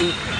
eat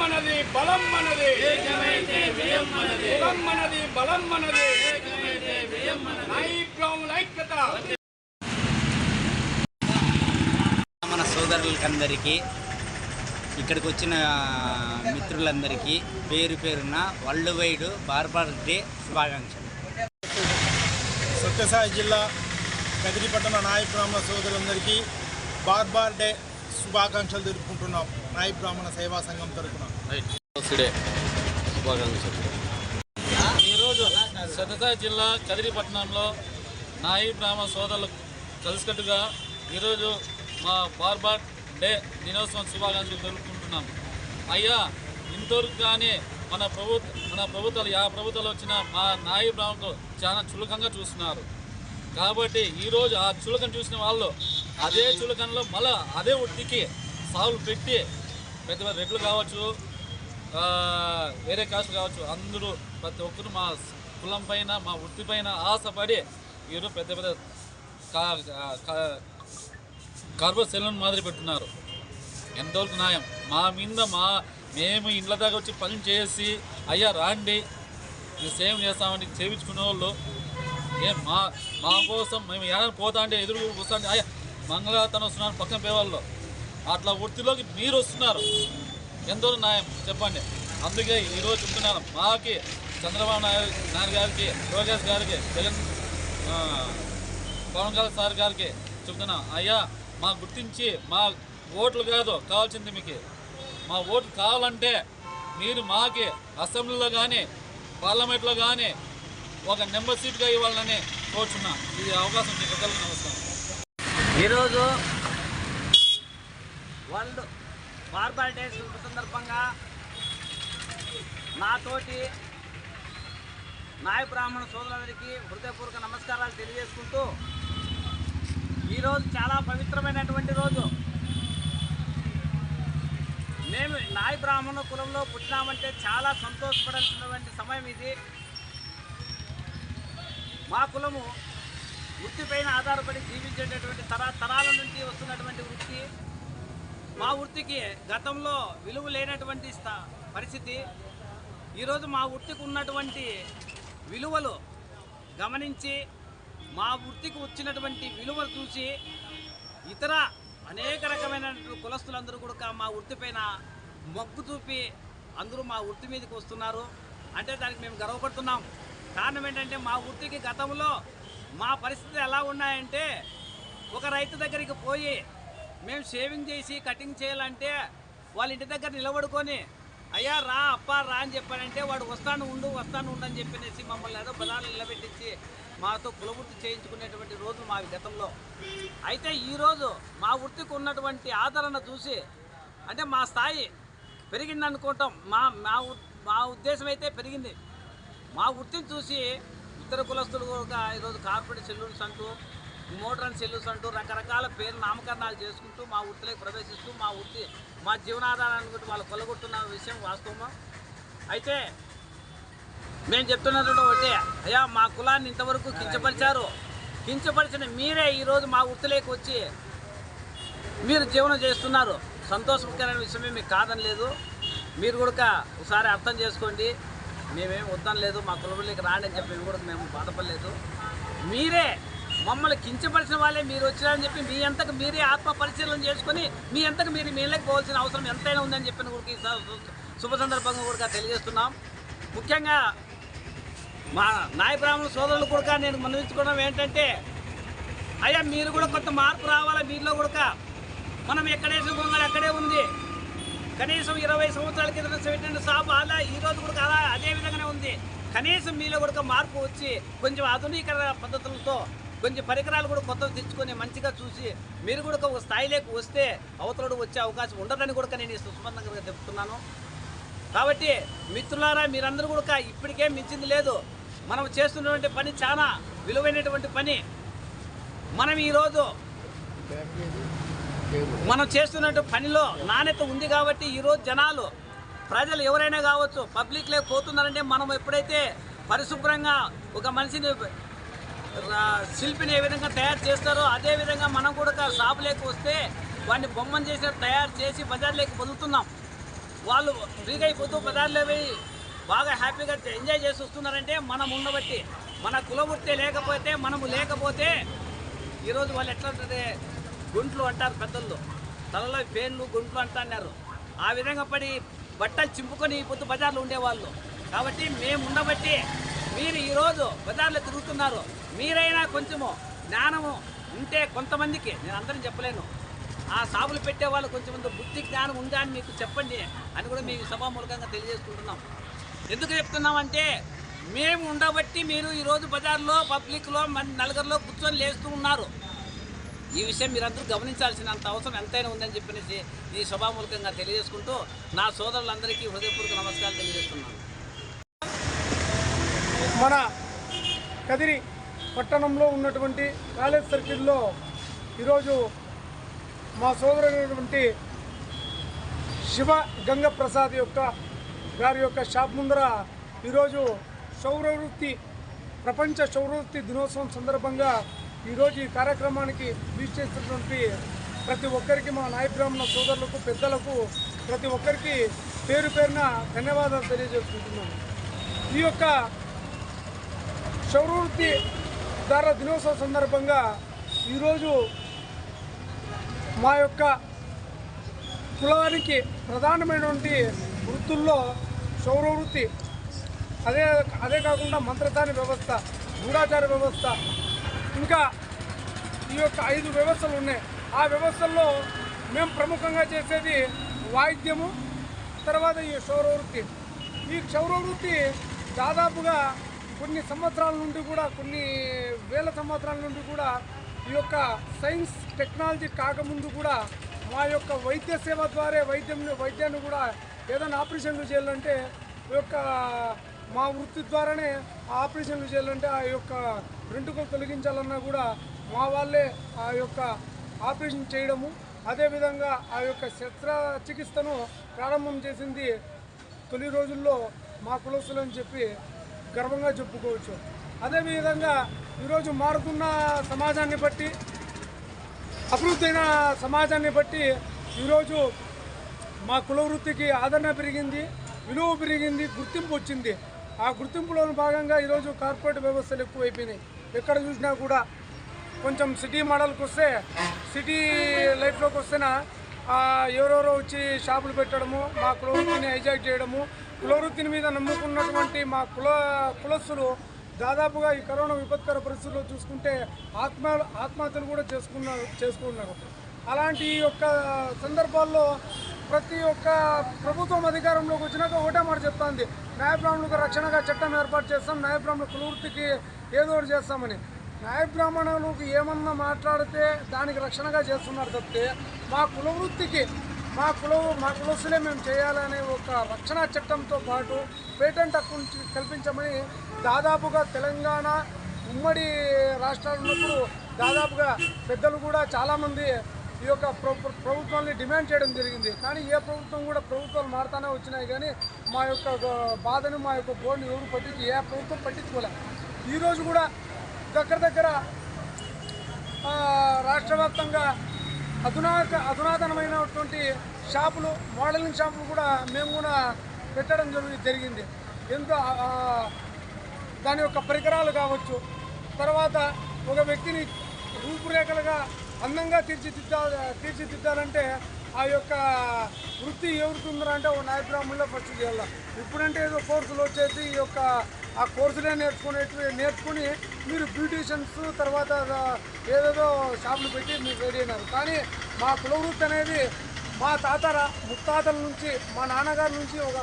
మనది బలం మనది కులం మనది బలం మనది మన సోదరులకందరికీ ఇక్కడికి వచ్చిన మిత్రులందరికీ పేరు పేరున వరల్డ్ వైడ్ బార్బర్ డే శుభాకాంక్షలు. సత్యసాయి జిల్లా కదిరిపట్టణ నాయ బ్రాహ్మణ సోదరులందరికీ బార్బార్ డే శుభాకాంక్షలు జరుపుకుంటున్నాం నాయ బ్రాహ్మణ సేవా సంఘం శుభాకాంక్షలు. ఈరోజు సతసాయి జిల్లా కదిరిపట్నంలో నాయి బ్రాహ్మణ సోదరులు కలిసికట్టుగా ఈరోజు మా బార్బార్ డే దినోత్సవం శుభాకాంక్షలు జరుపుకుంటున్నాం అయ్యా ఇంతవరకు కానీ మన ప్రభుత్వ మన ప్రభుత్వాలు యా ప్రభుత్వాలు వచ్చిన మా నాయ బ్రాహ్మణులు చాలా చులకంగా చూస్తున్నారు. కాబట్టి ఈరోజు ఆ చులకన చూసిన వాళ్ళు అదే చులకనలో మళ్ళా అదే వృత్తికి సాగులు పెట్టి పెద్ద పెద్ద రెడ్లు కావచ్చు వేరే కాస్ట్ కావచ్చు అందరూ ప్రతి ఒక్కరు మా కులం పైన మా వృత్తి పైన ఆశపడి ఈరోజు పెద్ద పెద్ద కా కార్బో సెలూన్ మాదిరి పెట్టున్నారు. ఎంతవరకు న్యాయం? మా మీద మా మేము ఇండ్ల దాకా వచ్చి పని చేసి అయ్యా రాండి. మేము సేవ్ చేస్తామని చేయించుకునే వాళ్ళు ఏం మా మా కోసం మేము ఏడాది పోతా అంటే ఎదురు వస్తా అంటే అయ్యా మంగళతను వస్తున్నారు పక్కన పేవాళ్ళు. అట్లా వృత్తిలోకి మీరు వస్తున్నారు. ఎంతో న్యాయం? చెప్పండి. అందుకే ఈరోజు చెప్తున్నాను. మాకి చంద్రబాబు నాయుడు నాయుడు గారికి లోకేష్ గారికి జగన్ పవన్ కళ్యాణ్ సార్ గారికి చెప్తున్నాను. అయ్యా మా గుర్తించి మా ఓట్లు కాదు కావాల్సింది మీకు. మా ఓట్లు కావాలంటే మీరు మాకి అసెంబ్లీలో కానీ పార్లమెంట్లో కానీ ఒక నెంబర్ సీట్గా ఇవ్వాలని కోరుచున్నా. ఈ అవకాశం మీకు నమస్కారం. ఈరోజు వరల్డ్ మార్బల్ డే సందర్భంగా నాతోటి నాయ బ్రాహ్మణ సోదరులందరికీ హృదయపూర్వక నమస్కారాలు తెలియజేసుకుంటూ ఈరోజు చాలా పవిత్రమైనటువంటి రోజు. మేము నాయ బ్రాహ్మణ కులంలో పుట్టినామంటే చాలా సంతోషపడాల్సినటువంటి సమయం ఇది. మా కులము వృత్తిపైన ఆధారపడి జీవించేటటువంటి తరా తరాల నుంచి వస్తున్నటువంటి వృత్తి. మా వృత్తికి గతంలో విలువ లేనటువంటి పరిస్థితి. ఈరోజు మా వృత్తికి ఉన్నటువంటి విలువలు గమనించి మా వృత్తికి వచ్చినటువంటి విలువలు చూసి ఇతర అనేక రకమైన కులస్తులందరూ కూడా మా వృత్తి పైన మొగ్గు చూపి అందరూ మా వృత్తి మీదకి వస్తున్నారు. అంటే దానికి మేము గర్వపడుతున్నాం. కారణం ఏంటంటే మా వృత్తికి గతంలో మా పరిస్థితి ఎలా ఉన్నాయంటే ఒక రైతు దగ్గరికి పోయి మేము షేవింగ్ చేసి కటింగ్ చేయాలంటే వాళ్ళ ఇంటి దగ్గర నిలబడుకొని అయ్యా రా అప్పా రా అని చెప్పానంటే వాడు వస్తాను ఉండు వస్తాను ఉండు అని చెప్పినేసి మమ్మల్ని ఏదో బలాలు నిలబెట్టించి మాతో కులవృత్తి చేయించుకునేటువంటి రోజులు మా గతంలో. అయితే ఈరోజు మా వృత్తికి ఉన్నటువంటి ఆదరణ చూసి అంటే మా స్థాయి పెరిగింది అనుకుంటాం మా మా మా ఉద్దేశం అయితే పెరిగింది. మా వృత్తిని చూసి ఇతర కులస్తులు ఈరోజు కార్పొరేట్ సెల్యూన్స్ అంటూ మోడ్రన్ సెల్యూస్ అంటూ రకరకాల పేరు నామకరణాలు చేసుకుంటూ మా వృత్తిలోకి ప్రవేశిస్తూ మా వృత్తి మా జీవనాధారాన్ని గురించి వాళ్ళు కొలగొట్టున్న విషయం వాస్తవమా? అయితే మేము చెప్తున్నటువంటి ఒకటే అయ్యా మా కులాన్ని ఇంతవరకు కించపరిచారు. కించపరిచిన మీరే ఈరోజు మా వృత్తిలోకి వచ్చి మీరు జీవనం చేస్తున్నారు. సంతోషకరమైన విషయమే మీకు కాదని లేదు మీరు కూడా ఒకసారి అర్థం చేసుకోండి. మేమేం వద్దని లేదు మా కులంలోకి రాండి అని చెప్పి మేము కూడా మేము బాధపడలేదు. మీరే మమ్మల్ని కించపరిచిన వాళ్ళే మీరు వచ్చారని చెప్పి మీ అంతకు మీరే ఆత్మ పరిశీలన చేసుకొని మీ అంతకు మీరు మీలకు పోవాల్సిన అవసరం ఎంతైనా ఉందని చెప్పిన కూడా శుభ సందర్భంగా కూడా తెలియజేస్తున్నాం. ముఖ్యంగా మా నాయ బ్రాహ్మణ సోదరులు కూడా నేను మనవించుకోవడం ఏంటంటే అయ్యా మీరు కూడా కొంత మార్పు రావాలా? మీలో కూడా మనం ఎక్కడే సుఖంగా అక్కడే ఉంది. కనీసం ఇరవై సంవత్సరాల కింద పెట్టిన సాపు అలా ఈరోజు కూడా అలా అదే విధంగానే ఉంది. కనీసం మీలో కూడా మార్పు వచ్చి కొంచెం ఆధునీకరణ పద్ధతులతో కొంచెం పరికరాలు కూడా కొత్తవి తెచ్చుకొని మంచిగా చూసి మీరు కూడా ఒక స్థాయిలోకి వస్తే అవతలడు వచ్చే అవకాశం ఉండదని కూడా నేను ఈ చెప్తున్నాను. కాబట్టి మిత్రులారా మీరందరూ కూడా ఇప్పటికేం మించింది లేదు. మనం చేస్తున్నటువంటి పని చాలా విలువైనటువంటి పని. మనం ఈరోజు మనం చేస్తున్నట్టు పనిలో నాణ్యత ఉంది కాబట్టి ఈరోజు జనాలు ప్రజలు ఎవరైనా కావచ్చు పబ్లిక్లో పోతున్నారంటే మనం ఎప్పుడైతే పరిశుభ్రంగా ఒక మనిషిని శిల్పిని ఏ విధంగా తయారు చేస్తారో అదే విధంగా మనం కూడా షాపులోకి వస్తే వాడిని బొమ్మను చేసి తయారు చేసి బజార్లోకి వదులుతున్నాం వాళ్ళు ఫ్రీగా అయిపోతూ బజార్లో పోయి బాగా హ్యాపీగా ఎంజాయ్ చేసి వస్తున్నారంటే మనం ఉండబట్టి మన కులవృత్తి లేకపోతే మనము లేకపోతే ఈరోజు వాళ్ళు ఎట్లా గుంట్లు అంటారు పెద్దలు తలలో పేర్లు గుంట్లు అంటున్నారు. ఆ విధంగా పడి బట్టలు చింపుకొని పొద్దు బజార్లో ఉండేవాళ్ళు. కాబట్టి మేము ఉండబట్టి మీరు ఈరోజు బజార్లో తిరుగుతున్నారు. మీరైనా కొంచెము జ్ఞానము ఉంటే కొంతమందికి నేను అందరం చెప్పలేను. ఆ సాగులు పెట్టే వాళ్ళు కొంచెం బుద్ధి జ్ఞానం ఉందా అని మీకు చెప్పండి అని కూడా మీకు సభామూలకంగా తెలియజేసుకుంటున్నాం. ఎందుకు చెప్తున్నామంటే మేము ఉండబట్టి మీరు ఈరోజు బజార్లో పబ్లిక్లో మన నలుగురిలో కూర్చొని లేస్తూ ఉన్నారు. ఈ విషయం మీరందరూ గమనించాల్సినంత అవసరం ఎంతైనా ఉందని చెప్పినసి ఈ సభామూలకంగా తెలియజేసుకుంటూ నా సోదరులందరికీ హృదయపూర్వక నమస్కారాలు మన కదిరి పట్టణంలో ఉన్నటువంటి కాలేజ్ సర్కిల్లో ఈరోజు మా సోదరుడైనటువంటి శివ గంగ ప్రసాద్ యొక్క గారి యొక్క షాప్ ముందర ఈరోజు సౌరవృత్తి ప్రపంచ సౌరవృత్తి దినోత్సవం సందర్భంగా ఈరోజు ఈ కార్యక్రమానికి వీచ్ చేస్తున్నటువంటి ప్రతి ఒక్కరికి మా నాయబ్రాహ్మణ సోదరులకు పెద్దలకు ప్రతి ఒక్కరికి పేరు పేరున ధన్యవాదాలు తెలియజేసుకుంటున్నాను. ఈ యొక్క సౌరవృత్తి దార దినోత్సవం సందర్భంగా ఈరోజు మా యొక్క కులానికి ప్రధానమైనటువంటి వృత్తుల్లో సౌరవృత్తి అదే అదే కాకుండా మంత్రదాని వ్యవస్థ గూఢాచార వ్యవస్థ ఇంకా ఈ యొక్క ఐదు వ్యవస్థలు ఉన్నాయి. ఆ వ్యవస్థల్లో మేము ప్రముఖంగా చేసేది వాయిద్యము తర్వాత ఈ క్షౌరవృత్తి ఈ క్షౌరవృత్తి దాదాపుగా కొన్ని సంవత్సరాల నుండి కూడా కొన్ని వేల సంవత్సరాల నుండి కూడా ఈ యొక్క సైన్స్ టెక్నాలజీ కాకముందు కూడా మా యొక్క వైద్య సేవ ద్వారా వైద్యం వైద్యాన్ని కూడా ఏదైనా ఆపరేషన్లు చేయాలంటే ఈ యొక్క మా వృత్తి ద్వారానే ఆ ఆపరేషన్లు చేయాలంటే ఆ యొక్క వెంట్రుకలు తొలగించాలన్నా కూడా మా వాళ్ళే ఆ యొక్క ఆపరేషన్ చేయడము. అదేవిధంగా ఆ యొక్క శస్త్రచికిత్సను ప్రారంభం చేసింది తొలి రోజుల్లో మా కులస్తులని అని చెప్పి గర్వంగా చెప్పుకోవచ్చు. అదేవిధంగా ఈరోజు మారుతున్న సమాజాన్ని బట్టి అభివృద్ధి అయిన సమాజాన్ని బట్టి ఈరోజు మా కుల వృత్తికి ఆదరణ పెరిగింది విలువ పెరిగింది గుర్తింపు వచ్చింది. ఆ గుర్తింపులో భాగంగా ఈరోజు కార్పొరేట్ వ్యవస్థలు ఎక్కువైపోయినాయి. ఎక్కడ చూసినా కూడా కొంచెం సిటీ మోడల్కి వస్తే సిటీ లైఫ్లోకి వస్తేనా ఎవరెవరో వచ్చి షాపులు పెట్టడము మా కులవృత్తిని హైజాక్ చేయడము కులవృత్తిని మీద నమ్ముకున్నటువంటి మా కుల కులస్తులు దాదాపుగా ఈ కరోనా విపత్కర పరిస్థితుల్లో చూసుకుంటే ఆత్మ ఆత్మహత్యలు కూడా చేసుకున్నారు చేసుకున్నారు. అలాంటి యొక్క సందర్భాల్లో ప్రతి ఒక్క ప్రభుత్వం అధికారంలోకి వచ్చినాక ఒకటే మాట చెప్తాంది. న్యాయబ్రాహ్మణులకు రక్షణగా చట్టం ఏర్పాటు చేస్తాం న్యాయబ్రాహ్మణ కులవృత్తికి ఏదో ఒకటి చేస్తామని. న్యాయబ్రాహ్మణులకు ఏమన్నా మాట్లాడితే దానికి రక్షణగా చేస్తున్నారు తప్పితే మా కులవృత్తికి మా కుల మా కులసులే మేము చేయాలనే ఒక రక్షణ చట్టంతో పాటు పేటెంట్ హక్కు కల్పించమని దాదాపుగా తెలంగాణ ఉమ్మడి రాష్ట్రాలు ఉన్నప్పుడు దాదాపుగా పెద్దలు కూడా చాలామంది ఈ యొక్క ప్ర- ప్రభుత్వాన్ని డిమాండ్ చేయడం జరిగింది. కానీ ఏ ప్రభుత్వం కూడా ప్రభుత్వాలు మారుతానే వచ్చినాయి. కానీ మా యొక్క బాధను మా యొక్క బోర్డుని ఎవరు పట్టించి ఏ ప్రభుత్వం పట్టించుకోలే. ఈరోజు కూడా దగ్గర దగ్గర రాష్ట్ర వ్యాప్తంగా అధునాక అధునాతనమైనటువంటి షాపులు మోడలింగ్ షాపులు కూడా మేము కూడా పెట్టడం జరిగి జరిగింది. ఎంతో దాని యొక్క పరికరాలు కావచ్చు తర్వాత ఒక వ్యక్తిని రూపురేఖలుగా అందంగా తీర్చిదిద్దా తీర్చిదిద్దాలంటే ఆ యొక్క వృత్తి ఎవరికి ఉందరా ఒక నాయ బ్రాహ్మణులో ఫస్ట్ చేయాలి. ఇప్పుడంటే ఏదో కోర్సులు వచ్చేసి ఈ యొక్క ఆ కోర్సులే నేర్చుకునేటివి నేర్చుకుని మీరు బ్యూటీషియన్స్ తర్వాత ఏదేదో షాపులు పెట్టి మీరు రెడీ అయినారు. కానీ మా కులవృత్తి అనేది మా తాతల ముత్తాతల నుంచి మా నాన్నగారి నుంచి ఒక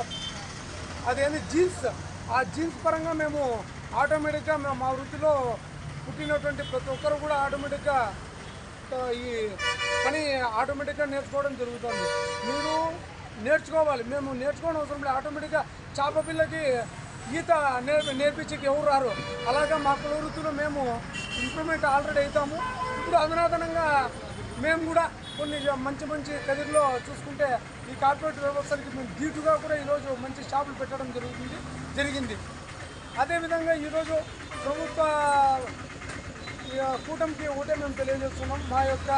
అదేంది జీన్స్. ఆ జీన్స్ పరంగా మేము ఆటోమేటిక్గా మేము మా వృత్తిలో పుట్టినటువంటి ప్రతి ఒక్కరు కూడా ఆటోమేటిక్గా ఈ పని ఆటోమేటిక్గా నేర్చుకోవడం జరుగుతుంది. మీరు నేర్చుకోవాలి. మేము నేర్చుకోవడం అవసరం లేదు. ఆటోమేటిక్గా చేప పిల్లకి ఈత నేర్పి నేర్పించేకి ఎవరు రారు. అలాగా మా కుల వృత్తిలో మేము ఇంప్రూవ్మెంట్ ఆల్రెడీ అవుతాము ఇప్పుడు అధునాతనంగా మేము కూడా కొన్ని మంచి మంచి కదిరిలో చూసుకుంటే ఈ కార్పొరేట్ వ్యవస్థలకి మేము ధీటుగా కూడా ఈరోజు మంచి షాపులు పెట్టడం జరుగుతుంది జరిగింది. అదేవిధంగా ఈరోజు ప్రభుత్వ కూటమికి ఒకటే మేము తెలియజేస్తున్నాం. మా యొక్క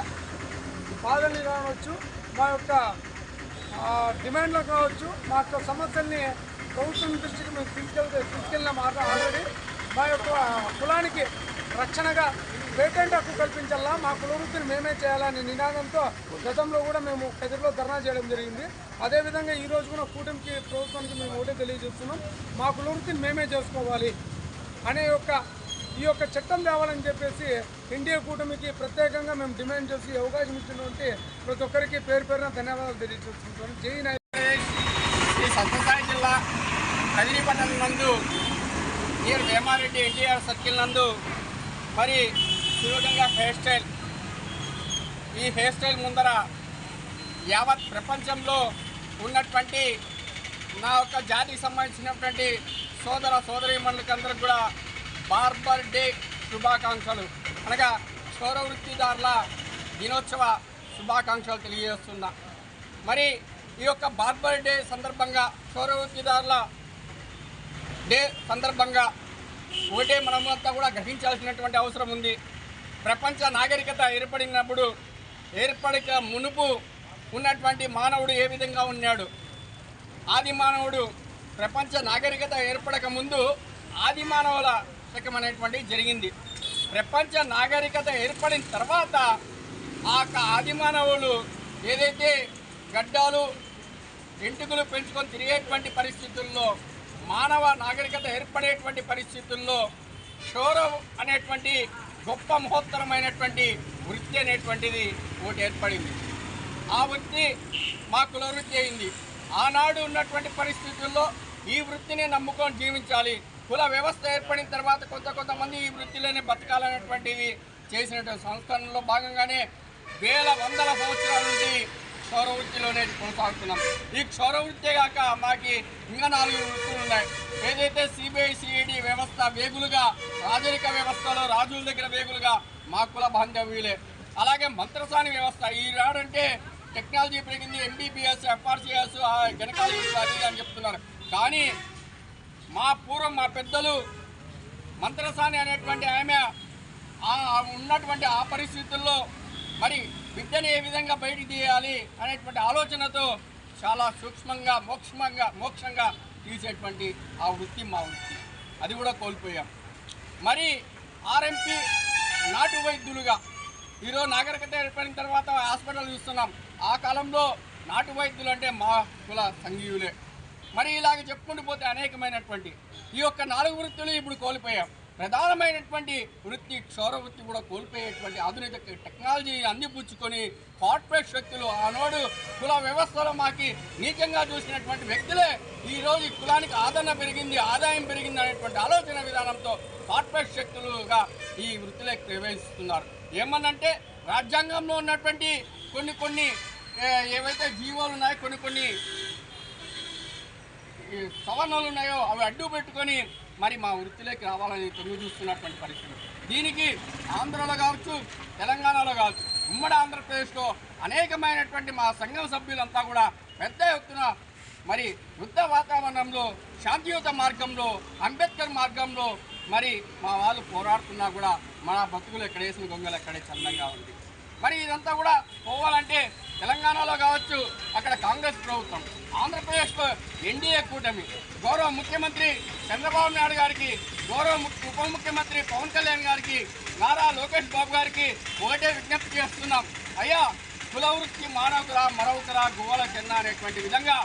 బాధల్ని కావచ్చు మా యొక్క డిమాండ్లు కావచ్చు మా యొక్క సమస్యల్ని ప్రభుత్వం దృష్టికి మేము తీసుకెళ్తే తీసుకెళ్ళిన మాట ఆల్రెడీ మా యొక్క కులానికి రక్షణగా పేటెంట్ హక్కు కల్పించాలా మా కుల వృత్తిని మేమే చేయాలనే నినాదంతో గతంలో కూడా మేము కదిరిలో ధర్నా చేయడం జరిగింది. అదేవిధంగా ఈ రోజు కూడా కూటమికి ప్రభుత్వానికి మేము ఒకటే తెలియజేస్తున్నాం. మా కుల వృత్తిని మేమే చేసుకోవాలి అనే యొక్క ఈ యొక్క చట్టం తేవాలని చెప్పేసి ఎన్డీఏ కూటమికి ప్రత్యేకంగా మేము డిమాండ్ చేసి అవకాశం ఇచ్చినటువంటి ప్రతి ఒక్కరికి పేరు పేరున ధన్యవాదాలు తెలియజేస్తున్నాం. జై నాయక్ ఈ సత్యసాయి జిల్లా కదిరిపట్టణం నందు నియర్ వేమారెడ్డి ఎన్టీఆర్ సర్కిల్ నందు మరి శివగంగా హెయిర్ స్టైల్. ఈ హెయిర్ స్టైల్ ముందర యావత్ ప్రపంచంలో ఉన్నటువంటి నా యొక్క జాతికి సంబంధించినటువంటి సోదర సోదరీమణులకి అందరికి కూడా బార్బర్ డే శుభాకాంక్షలు. అనగా క్షౌర వృత్తిదారుల దినోత్సవ శుభాకాంక్షలు తెలియజేస్తున్నా. మరి ఈ యొక్క బార్బర్ డే సందర్భంగా క్షౌర డే సందర్భంగా ఒకటే మనమంతా కూడా గ్రహించాల్సినటువంటి అవసరం ఉంది. ప్రపంచ నాగరికత ఏర్పడినప్పుడు ఏర్పడక మునుపు ఉన్నటువంటి మానవుడు ఏ విధంగా ఉన్నాడు? ఆది మానవుడు ప్రపంచ నాగరికత ఏర్పడక ముందు ఆది మానవుల శకం అనేటువంటిది జరిగింది. ప్రపంచ నాగరికత ఏర్పడిన తర్వాత ఆ యొక్క ఆది మానవులు ఏదైతే గడ్డాలు ఎంటుకలు పెంచుకొని తిరిగేటువంటి పరిస్థితుల్లో మానవ నాగరికత ఏర్పడేటువంటి పరిస్థితుల్లో క్షౌరం అనేటువంటి గొప్ప మహోత్తరమైనటువంటి వృత్తి అనేటువంటిది ఒకటి ఏర్పడింది. ఆ వృత్తి మా కుల వృత్తి అయింది ఆనాడు ఉన్నటువంటి పరిస్థితుల్లో ఈ వృత్తిని నమ్ముకొని జీవించాలి. కుల వ్యవస్థ ఏర్పడిన తర్వాత కొంత కొంతమంది ఈ వృత్తిలోనే బతకాలనేటువంటిది చేసినటువంటి సంస్కరణలో భాగంగానే వేల వందల సంవత్సరాల నుండి క్షౌర కొనసాగుతున్నాం. ఈ క్షౌర వృత్తే కాక మాకి ఇంకా నాలుగు వృత్తులు ఉన్నాయి. ఏదైతే సిబిఐ సిఐడి వ్యవస్థ వేగులుగా రాజరిక వ్యవస్థలో రాజుల దగ్గర వేగులుగా మా కుల బాంధవ్యులే. అలాగే మంత్రసాని వ్యవస్థ ఈ రాడంటే టెక్నాలజీ పెరిగింది ఎంబీబీఎస్ ఎఫ్ఆర్సీఎస్ గణకాలజీ అది అని చెప్తున్నారు. కానీ మా పూర్వం మా పెద్దలు మంత్రసాని అనేటువంటి ఆమె ఉన్నటువంటి ఆ పరిస్థితుల్లో మరి విద్యను ఏ విధంగా బయటికి తీయాలి అనేటువంటి ఆలోచనతో చాలా సూక్ష్మంగా మోక్షంగా మోక్షంగా తీసేటువంటి ఆ వృత్తి మా వృత్తి. అది కూడా కోల్పోయాం. మరి ఆర్ఎంపీ నాటు వైద్యులుగా ఈరోజు నాగరికత ఏర్పడిన తర్వాత హాస్పిటల్ చూస్తున్నాం. ఆ కాలంలో నాటు వైద్యులు అంటే మా కుల సంఘీయులే. మరి ఇలాగ చెప్పుకుంటూ పోతే అనేకమైనటువంటి ఈ యొక్క నాలుగు వృత్తులు ఇప్పుడు కోల్పోయాం. ప్రధానమైనటువంటి వృత్తి క్షౌర వృత్తి కూడా కోల్పోయేటువంటి ఆధునిక టెక్నాలజీ అందిపుచ్చుకొని కార్పొరేట్ శక్తులు ఆనాడు కుల వ్యవస్థలో మాకి నీచంగా చూసినటువంటి వ్యక్తులే ఈరోజు కులానికి ఆదరణ పెరిగింది ఆదాయం పెరిగింది అనేటువంటి ఆలోచన విధానంతో కార్పొరేట్ శక్తులుగా ఈ వృత్తిలో ప్రవేశిస్తున్నారు. ఏమనంటే రాజ్యాంగంలో ఉన్నటువంటి కొన్ని కొన్ని ఏవైతే జీవోలు ఉన్నాయో కొన్ని కొన్ని ఈ సవరణలు ఉన్నాయో అవి అడ్డు పెట్టుకొని మరి మా వృత్తిలోకి రావాలని తొంగి చూస్తున్నటువంటి పరిస్థితి. దీనికి ఆంధ్రలో కావచ్చు తెలంగాణలో కావచ్చు ఉమ్మడి ఆంధ్రప్రదేశ్లో అనేకమైనటువంటి మా సంఘం సభ్యులంతా కూడా పెద్ద ఎత్తున మరి యుద్ధ వాతావరణంలో శాంతియుత మార్గంలో అంబేద్కర్ మార్గంలో మరి మా వాళ్ళు పోరాడుతున్నా కూడా మన బతుకులు ఎక్కడేసిన గొంగలు ఎక్కడే చందంగా ఉంది. మరి ఇదంతా కూడా పోవాలంటే తెలంగాణలో కావచ్చు అక్కడ కాంగ్రెస్ ప్రభుత్వం ఆంధ్రప్రదేశ్ ఎన్డీఏ కూటమి గౌరవ ముఖ్యమంత్రి చంద్రబాబు నాయుడు గారికి గౌరవ ఉప ముఖ్యమంత్రి పవన్ కళ్యాణ్ గారికి నారా లోకేష్ బాబు గారికి ఒకటే విజ్ఞప్తి చేస్తున్నాం. అయ్యా కులవృత్తి మానవకురా మరొకరా గువ్వల చెన్న అనేటువంటి విధంగా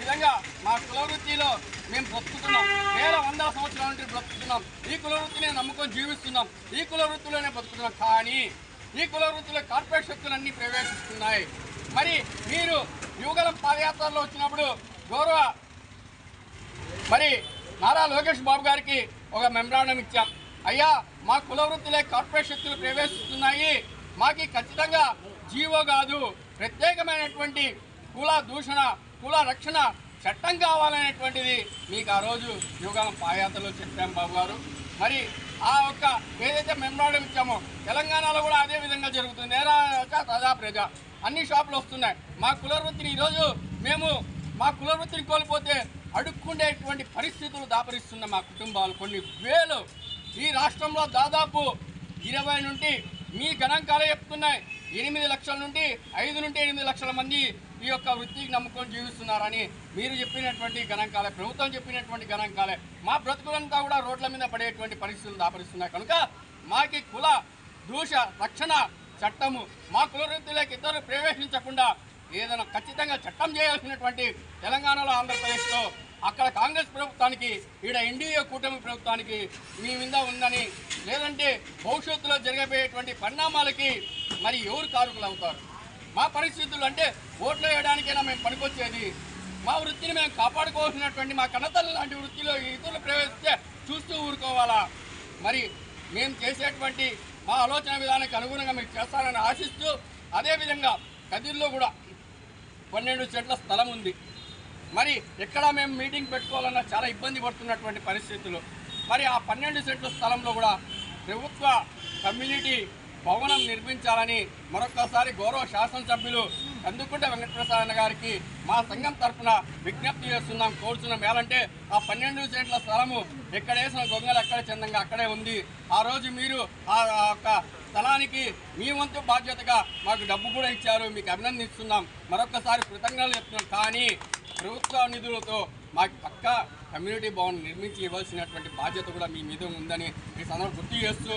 విధంగా మా కులవృత్తిలో మేము బ్రతుకుతున్నాం. వేల వందల సంవత్సరాల నుండి బ్రతుకుతున్నాం. ఈ కులవృత్తినే నమ్ముకొని జీవిస్తున్నాం. ఈ కులవృత్తిలోనే బతుకుతున్నాం కానీ ఈ కుల వృత్తిలో కార్పొరేట్ శక్తులన్నీ ప్రవేశిస్తున్నాయి. మరి మీరు యువగలం పాదయాత్రలో వచ్చినప్పుడు గౌరవ మరి నారా లోకేష్ బాబు గారికి ఒక మెమరాండం ఇచ్చాం. అయ్యా మా కుల వృత్తిలో కార్పొరేట్ శక్తులు ప్రవేశిస్తున్నాయి. మాకి ఖచ్చితంగా జీవో కాదు. ప్రత్యేకమైనటువంటి కుల దూషణ కుల రక్షణ చట్టం కావాలనేటువంటిది మీకు ఆ రోజు యువగాలం పాదయాత్రలో చెప్పాం బాబు గారు. మరి ఆ ఒక్క ఏదైతే మెమరాండం ఇచ్చామో తెలంగాణలో కూడా అదే విధంగా జరుగుతుంది. నేరా ప్రజా ప్రజ. అన్ని షాపులు వస్తున్నాయి. మా కుల వృత్తిని ఈరోజు మేము మా కుల వృత్తిని కోల్పోతే అడుక్కుండేటువంటి పరిస్థితులు దాపరిస్తున్న మా కుటుంబాలు కొన్ని వేలు. ఈ రాష్ట్రంలో దాదాపు ఇరవై నుండి మీ గణాంకాలే చెప్తున్నాయి. ఎనిమిది లక్షల నుండి ఐదు నుండి ఎనిమిది లక్షల మంది ఈ యొక్క వృత్తికి నమ్ముకొని జీవిస్తున్నారని మీరు చెప్పినటువంటి గణాంకాలే ప్రభుత్వం చెప్పినటువంటి గణాంకాలే. మా బ్రతుకులంతా కూడా రోడ్ల మీద పడేటువంటి పరిస్థితులు దాపరిస్తున్నాయి. కనుక మాకి కుల దూష రక్షణ చట్టము మా కుల వృత్తిలోకి ఇద్దరు ప్రవేశించకుండా ఏదైనా ఖచ్చితంగా చట్టం చేయాల్సినటువంటి తెలంగాణలో ఆంధ్రప్రదేశ్లో అక్కడ కాంగ్రెస్ ప్రభుత్వానికి ఈడ ఎన్డీఏ కూటమి ప్రభుత్వానికి మీ మీద ఉందని లేదంటే భవిష్యత్తులో జరగబోయేటువంటి పరిణామాలకి మరి ఎవరు కారుకులు అవుతారు మా పరిస్థితులు అంటే ఓట్లు వేయడానికైనా మేము పనికొచ్చేది. మా వృత్తిని మేము కాపాడుకోవాల్సినటువంటి మా కన్నతల్లి లాంటి వృత్తిలో ఇతరులు ప్రవేశిస్తే చూస్తూ ఊరుకోవాలా? మరి మేము చేసేటువంటి మా ఆలోచన విధానానికి అనుగుణంగా మీరు చేస్తారని ఆశిస్తూ అదేవిధంగా కదిర్లో కూడా పన్నెండు సెంట్ల స్థలం ఉంది. మరి ఎక్కడ మేము మీటింగ్ పెట్టుకోవాలన్నా చాలా ఇబ్బంది పడుతున్నటువంటి పరిస్థితులు. మరి ఆ పన్నెండు సెంట్ల స్థలంలో కూడా ప్రభుత్వ కమ్యూనిటీ భవనం నిర్మించాలని మరొకసారి గౌరవ శాసనసభ్యులు కందుకుంట వెంకటప్రసాద్ గారికి మా సంఘం తరఫున విజ్ఞప్తి చేస్తున్నాం కోరుతున్నాం ఏమంటే ఆ పన్నెండు సెంట్ల స్థలము ఎక్కడ వేసిన గొంగలు ఎక్కడ చందంగా అక్కడే ఉంది. ఆ రోజు మీరు ఆ ఆ యొక్క స్థలానికి మీ వంతు బాధ్యతగా మాకు డబ్బు కూడా ఇచ్చారు. మీకు అభినందిస్తున్నాం. మరొకసారి కృతజ్ఞతలు చెప్తున్నాం. కానీ ప్రభుత్వ నిధులతో మాకు పక్క కమ్యూనిటీ భవన్ నిర్మించి ఇవ్వాల్సినటువంటి బాధ్యత కూడా మీ మీద ఉందని ఈ సందర్భం గుర్తు చేస్తూ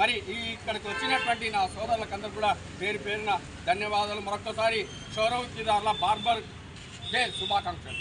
మరి ఈ ఇక్కడికి వచ్చినటువంటి నా సోదరులకందరూ కూడా పేరు పేరున ధన్యవాదాలు. మరొకసారి సౌరవృత్తిదారుల బార్బర్ డే శుభాకాంక్షలు.